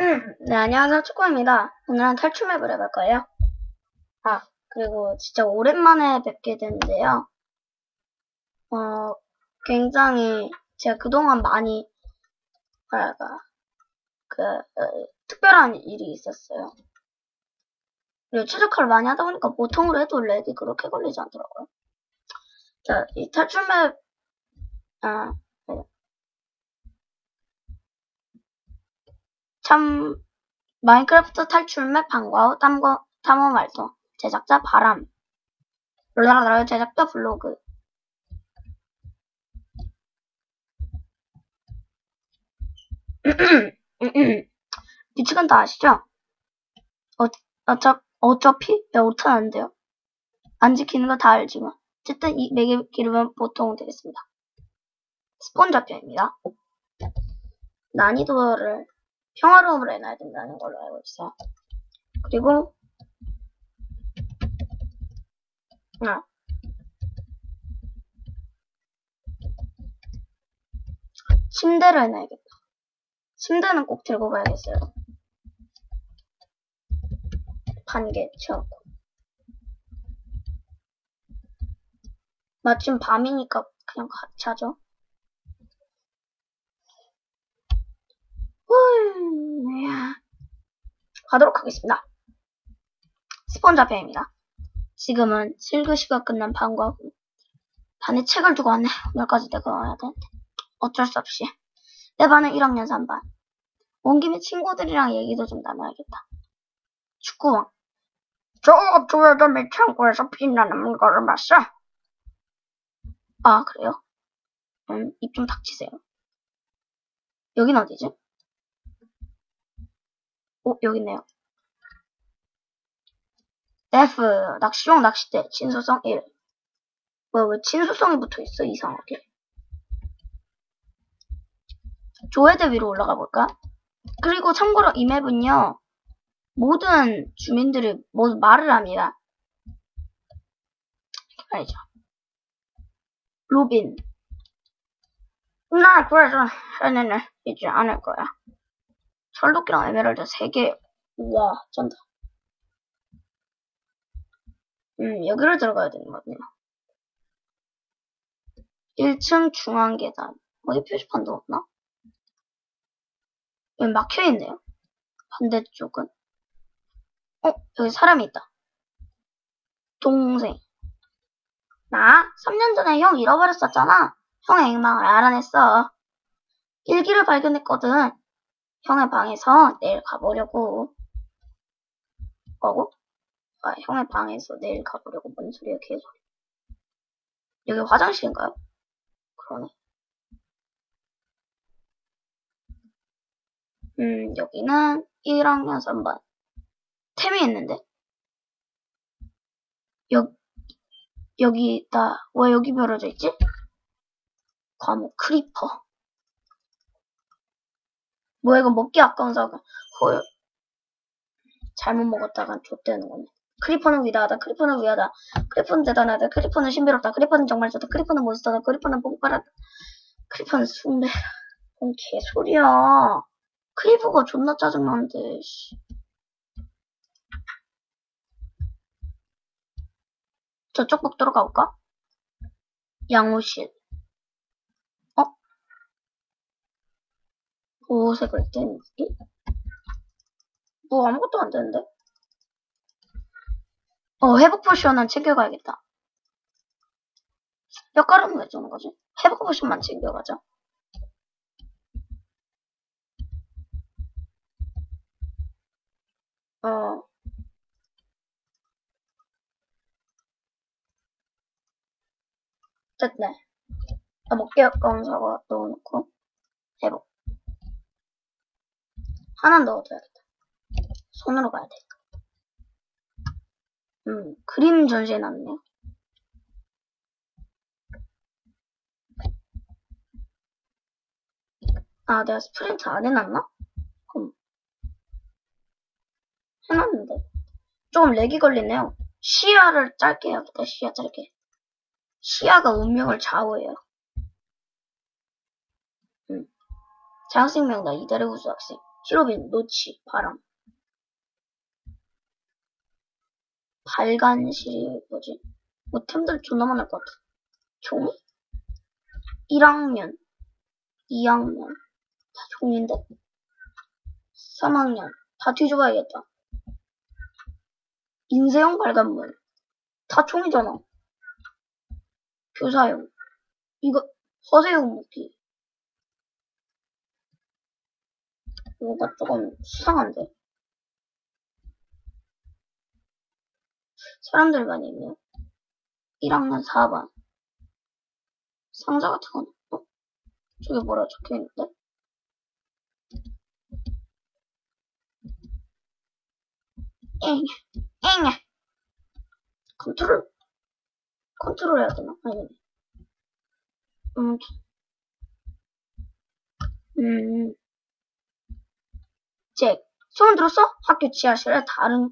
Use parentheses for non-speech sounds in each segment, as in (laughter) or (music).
네, 안녕하세요. 축구입니다. 오늘은 탈출맵을 해볼 거예요. 아, 그리고 진짜 오랜만에 뵙게 됐는데요. 어, 굉장히 제가 그동안 많이, 뭐랄까, 그, 어, 특별한 일이 있었어요. 그리고 최적화를 많이 하다 보니까 보통으로 해도 렉이 그렇게 걸리지 않더라고요. 자, 이 아, 네. 참, 마인크래프트 탈출맵 방과 후 탐거, 탐험 활동. 제작자 바람. 롤라라 제작자 블로그. (clears throat) 규칙은 다 아시죠? 어, 어차, 어차피 내 못하는데요. 안 지키는 거 다 알지만. 어쨌든 이 매개 기르면 보통 되겠습니다. 스폰 잡혀입니다. 난이도를 평화로움으로 해놔야 된다는 걸로 알고 있어요. 그리고 아, 침대를 해놔야겠다. 침대는 꼭 들고 가야겠어요. 반 개 채웠고. 마침 밤이니까 그냥 같이 하죠. 후, 야. 가도록 하겠습니다. 스폰자 배입니다. 지금은 7교시가 끝난 방과 후 반에 책을 두고 왔네. 오늘까지 내가 와야 되는데. 어쩔 수 없이. 내 반은 1학년 3반. 온 김에 친구들이랑 얘기도 좀 나눠야겠다. 축구왕. 저 조여점의 창고에서 빛나는 거를 봤어. 아, 그래요? 음, 입 좀 닥치세요. 여긴 어디지? 오, 여기 있네요. F, 낚시용 낚싯대, 친수성 1. 왜, 왜 친수성이 붙어 있어? 이상하게. 조회대 위로 올라가 볼까? 그리고 참고로 이 맵은요, 모든 주민들이 모두 말을 합니다. 알죠? 로빈. 나 그래서 해내는 이지 않을 거야. 철도끼랑 에메랄드 3개. 우와, 쩐다. 음, 여기를 들어가야 되는 거군요. 1층 중앙 계단. 어디 표지판도 없나? 여기 막혀있네요. 반대쪽은. 어, 여기 사람이 있다. 동생. 나 3년 전에 형 잃어버렸었잖아. 형의 행방을 알아냈어. 일기를 발견했거든. 형의 방에서 내일 가보려고. 뭐고? 아, 형의 방에서 내일 가보려고 뭔 소리야, 개소리. 여기 화장실인가요? 그러네. 음, 여기는 1학년 3반. 템이 있는데? 여, 여기, 나, 왜 여기 벼어져 있지? 과목 크리퍼. 뭐야, 이거 먹기 아까운 사과. 헐. 잘못 먹었다간 좆되는 거네. 크리퍼는 위대하다. 크리퍼는 위하다. 크리퍼는 대단하다. 크리퍼는 신비롭다. 크리퍼는 정말 좋다. 크리퍼는 몬스터다. 크리퍼는 폭발하다. 크리퍼는 숭배. 뭔 개소리야. 크리퍼가 존나 짜증나는데, 씨. 저쪽 복도로 가볼까? 양호실. 보호색을 뗀지? 뭐 아무것도 안 되는데? 어, 회복 포션은 챙겨가야겠다. 뼈가루는 왜 주는 거지? 회복 포션만 챙겨가자. 어. 됐네. 아, 아까운 사과 넣어놓고, 회복. 하나 넣어둬야겠다. 손으로 가야 되니까. 음, 그림 전시해 놨네요. 아, 내가 스프린트 안 해놨나? 그럼. 해놨는데. 조금 렉이 걸리네요. 시야를 짧게 해야겠다, 시야 짧게. 시야가 운명을 좌우해요. 음. 장학생명다 이달의 우수 학생. 히로빈, 노치, 바람. 발간실이 뭐지? 뭐 템들 존나 많을 것 같아. 총? 1학년, 2학년, 다 종인데? 3학년, 다 뒤져봐야겠다. 인쇄용 발간물, 다 총이잖아. 교사용, 이거 허세용 무기. 이거가 조금 수상한데. 사람들 많이 있네요. 1학년 4반. 상자 같은 건, 어? 저게 뭐라 적혀 있는데? 엥, 엥! 컨트롤, 컨트롤 해야 되나? 아니, 음, 음, 잭. 소문 들었어? 학교 지하실에 다른,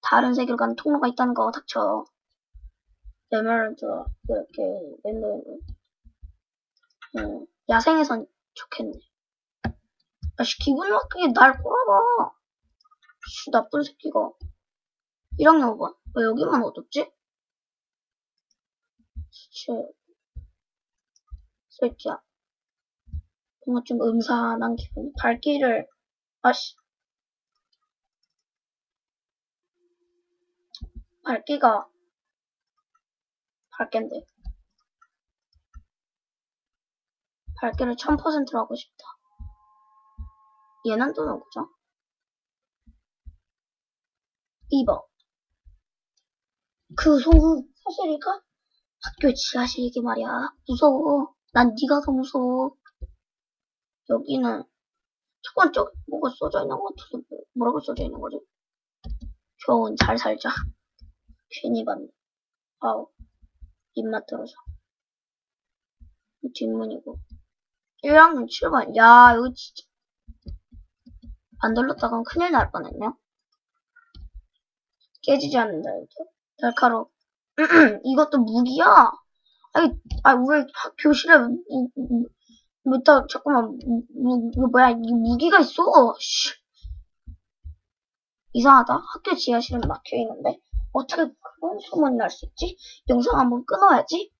다른 세계관 통로가 있다는 거 닥쳐. 내 말을 들어. 이렇게, 맨날, 음, 야생에선 좋겠네. 아씨, 기분 나쁘게 날 꼬라봐. 씨, 나쁜 새끼가. 1학년 5반. 왜 여기만 어둡지? 씨, 새끼야. 뭔가 좀 음산한 기분. 발길을, 아씨. 밝기가 밝게인데. 밝기를 1000%로 하고 싶다. 얘는 또 누구죠? 2번. 그 소문 사실일까? 학교 지하실이게 말이야. 무서워. 난 네가 더 무서워. 여기는 첫 번째 뭐가 써져 있는 것 같아서 뭐- 뭐라고 써져 있는 거지? 겨운 잘 살자. 괜히 봤네. 아우 입맛 들어서. 뒷문이고. 1학년 7반. 야 이거 진짜 안 들렀다간 큰일 날 뻔했네. 깨지지 않는다 이렇게. 날카로워. (clears throat) 이것도 무기야? 아니, 아, 왜 학- 교실에, 무, 무, 뭐다, 잠깐만, 무, 무, 이거 뭐야, 이 무기가 있어. 씨. 이상하다. 학교 지하실은 막혀 있는데, 어떻게 그런 소문이 날수 있지? 영상 한번 끊어야지.